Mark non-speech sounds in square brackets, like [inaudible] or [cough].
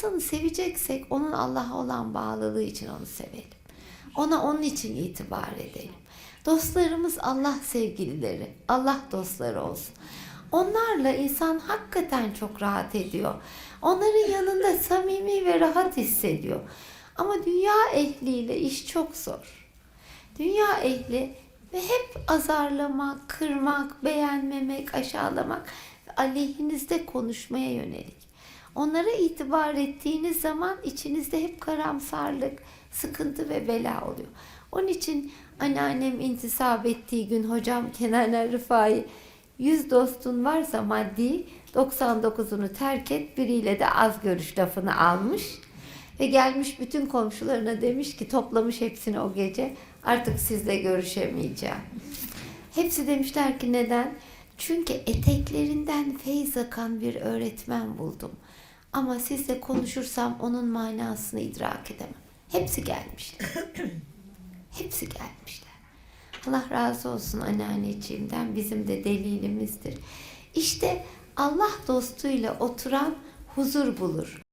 insanı seveceksek onun Allah'a olan bağlılığı için onu sevelim. Ona onun için itibar edelim. Dostlarımız Allah sevgilileri, Allah dostları olsun. Onlarla insan hakikaten çok rahat ediyor. Onların yanında samimi ve rahat hissediyor. Ama dünya ehliyle iş çok zor. Dünya ehli ve hep azarlamak, kırmak, beğenmemek, aşağılamak aleyhinizde konuşmaya yönelik. Onlara itibar ettiğiniz zaman içinizde hep karamsarlık, sıkıntı ve bela oluyor. Onun için anneannem intisap ettiği gün hocam Kenan Rıfai 100 dostun varsa maddi 99'unu terk et biriyle de az görüş lafını almış. Ve gelmiş bütün komşularına demiş ki toplamış hepsini o gece artık sizle görüşemeyeceğim. Hepsi demişler ki neden? Çünkü eteklerinden feyz akan bir öğretmen buldum. Ama sizle konuşursam onun manasını idrak edemem. Hepsi gelmişler. [coughs] Hepsi gelmişler. Allah razı olsun anneanneciğimden bizim de delilimizdir. İşte Allah dostuyla oturan huzur bulur.